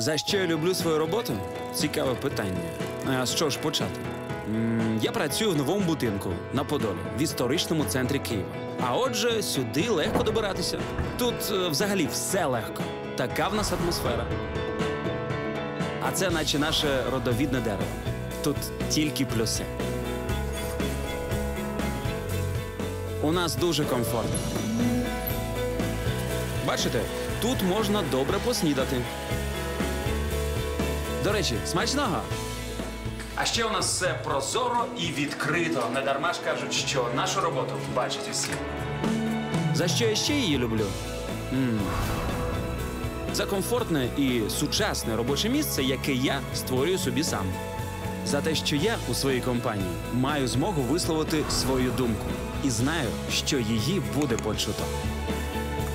За що я люблю свою роботу? Цікаве питання. А з чого ж почати? Я працюю в новому будинку на Подолі в історичному центрі Києва. А отже, сюди легко добиратися. Тут е, взагалі все легко. Така в нас атмосфера. А це наче наше родовідне дерево. Тут тільки плюси. У нас дуже комфортно. Бачите, тут можна добре поснідати. До речі, смачного! А ще у нас все прозоро і відкрито. Не дарма ж кажуть, що нашу роботу бачать усі. За що я ще її люблю? м Це комфортне і сучасне робоче місце, яке я створюю собі сам. За те, що я у своїй компанії маю змогу висловити свою думку і знаю, що її буде почуто.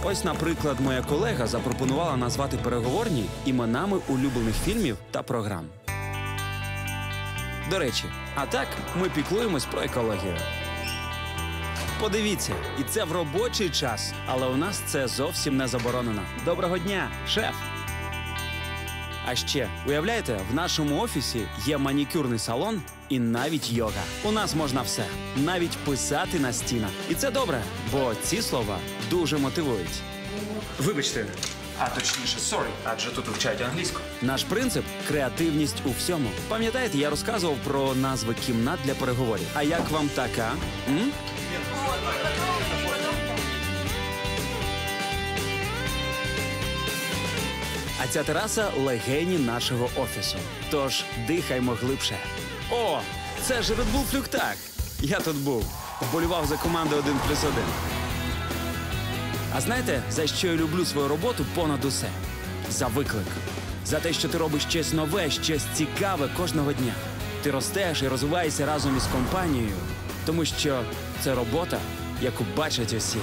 Ось, наприклад, моя колега запропонувала назвати переговорні іменами улюблених фільмів та програм. До речі, а так ми піклуємось про екологію. Подивіться, і це в робочий час, але у нас це зовсім не заборонено. Доброго дня, шеф! А ще, уявляєте, в нашому офісі є манікюрний салон і навіть йога. У нас можна все, навіть писати на стінах. І це добре, бо ці слова дуже мотивують. Вибачте, а точніше, sorry, адже тут вивчають англійську. Наш принцип креативність у всьому. Пам'ятаєте, я розказував про назви кімнат для переговорів. А як вам така? М? А ця тераса легені нашого офісу. Тож дихаймо глибше. О, це ж Red Bull Флюктак. Я тут був. Вболівав за команду 1 плюс 1. А знаєте, за що я люблю свою роботу понад усе? За виклик. За те, що ти робиш щось нове, щось цікаве кожного дня. Ти ростеш і розвиваєшся разом із компанією, тому що це робота, яку бачать усі.